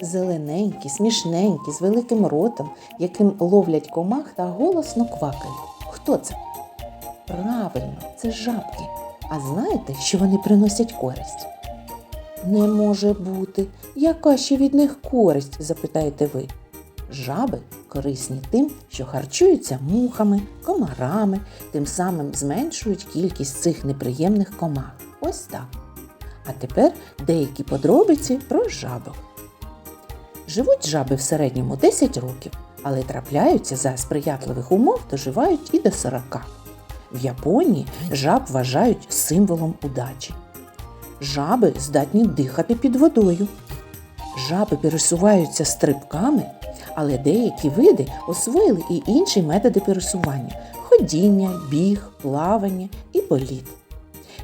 Зелененькі, смішненькі, з великим ротом, яким ловлять комах та голосно квакають. Хто це? Правильно, це жабки. А знаєте, що вони приносять користь? Не може бути. Яка ще від них користь? запитаєте ви. Жаби корисні тим, що харчуються мухами, комарами, тим самим зменшують кількість цих неприємних комах. Ось так. А тепер деякі подробиці про жабок. Живуть жаби в середньому 10 років, але трапляються за сприятливих умов, доживають і до 40. В Японії жаб вважають символом удачі. Жаби здатні дихати під водою. Жаби пересуваються стрибками, але деякі види освоїли і інші методи пересування ходіння, біг, плавання і політ.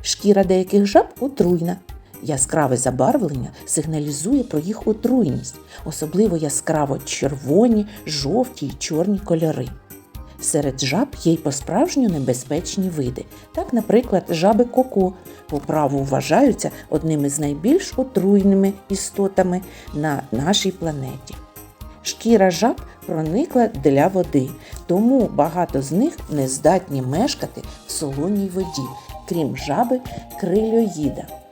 Шкіра деяких жаб отруйна. Яскраве забарвлення сигналізує про їх отруйність, особливо яскраво червоні, жовті й чорні кольори. Серед жаб є й по-справжньо небезпечні види. Так, наприклад, жаби коко по праву вважаються одними з найбільш отруйними істотами на нашій планеті. Шкіра жаб проникла для води, тому багато з них не здатні мешкати в солоній воді, крім жаби крильоїда.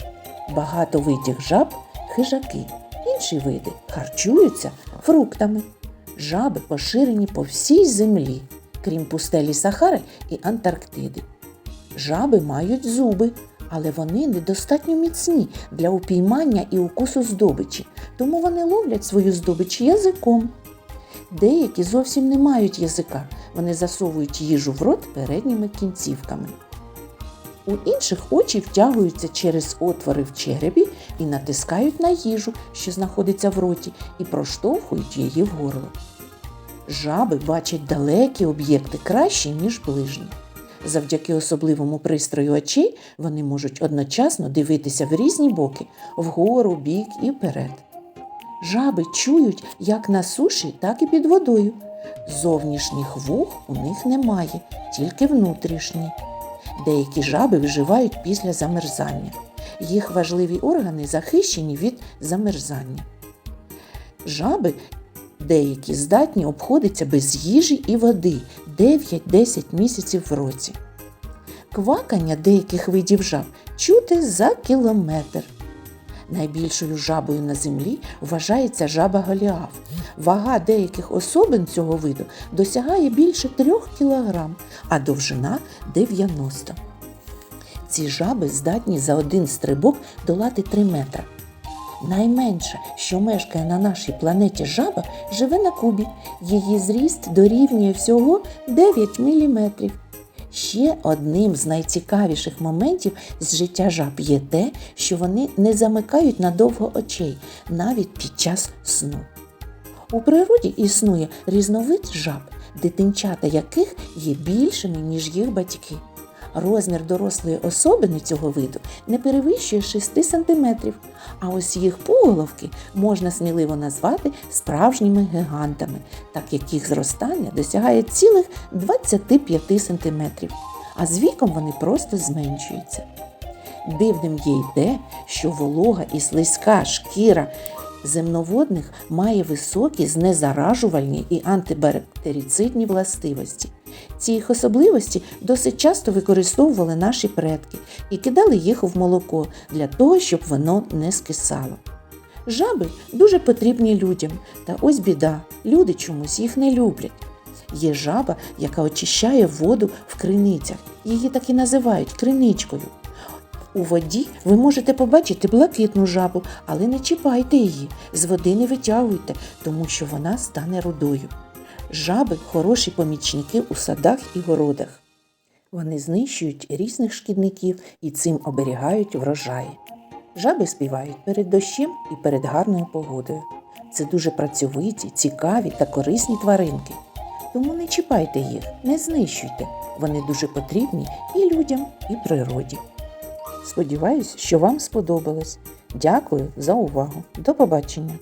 Багато видів жаб хижаки, інші види харчуються фруктами. Жаби поширені по всій землі, крім пустелі Сахари і Антарктиди. Жаби мають зуби, але вони недостатньо міцні для упіймання і укусу здобичі, тому вони ловлять свою здобич язиком. Деякі зовсім не мають язика, вони засовують їжу в рот передніми кінцівками. У інших очі втягуються через отвори в черепі і натискають на їжу, що знаходиться в роті, і проштовхують її в горло. Жаби бачать далекі об'єкти краще, ніж ближні. Завдяки особливому пристрою очей вони можуть одночасно дивитися в різні боки вгору, бік і вперед. Жаби чують як на суші, так і під водою. Зовнішніх вух у них немає, тільки внутрішні. Деякі жаби виживають після замерзання. Їх важливі органи захищені від замерзання. Жаби деякі здатні обходиться без їжі і води 9-10 місяців в році. Квакання деяких видів жаб чути за кілометр. Найбільшою жабою на землі вважається жаба Голіаф. Вага деяких особин цього виду досягає більше 3 кг, а довжина 90 Ці жаби здатні за один стрибок долати 3 метра. Найменша, що мешкає на нашій планеті жаба, живе на Кубі. Її зріст дорівнює всього 9 мм. Ще одним з найцікавіших моментів з життя жаб є те, що вони не замикають надовго очей навіть під час сну. У природі існує різновид жаб, дитинчата яких є більшими, ніж їх батьки. Розмір дорослої особини цього виду не перевищує 6 см, а ось їх пуголовки можна сміливо назвати справжніми гігантами, так як їх зростання досягає цілих 25 см, а з віком вони просто зменшуються. Дивним є й те, що волога і слизька шкіра земноводних має високі знезаражувальні і антибактерицидні властивості. Ці їх особливості досить часто використовували наші предки і кидали їх в молоко для того, щоб воно не скисало. Жаби дуже потрібні людям, та ось біда, люди чомусь їх не люблять. Є жаба, яка очищає воду в криницях. Її так і називають криничкою. У воді ви можете побачити блакитну жабу, але не чіпайте її, з води не витягуйте, тому що вона стане рудою. Жаби хороші помічники у садах і городах. Вони знищують різних шкідників і цим оберігають врожаї. Жаби співають перед дощем і перед гарною погодою. Це дуже працьовиті, цікаві та корисні тваринки. Тому не чіпайте їх, не знищуйте. Вони дуже потрібні і людям, і природі. Сподіваюсь, що вам сподобалось. Дякую за увагу. До побачення!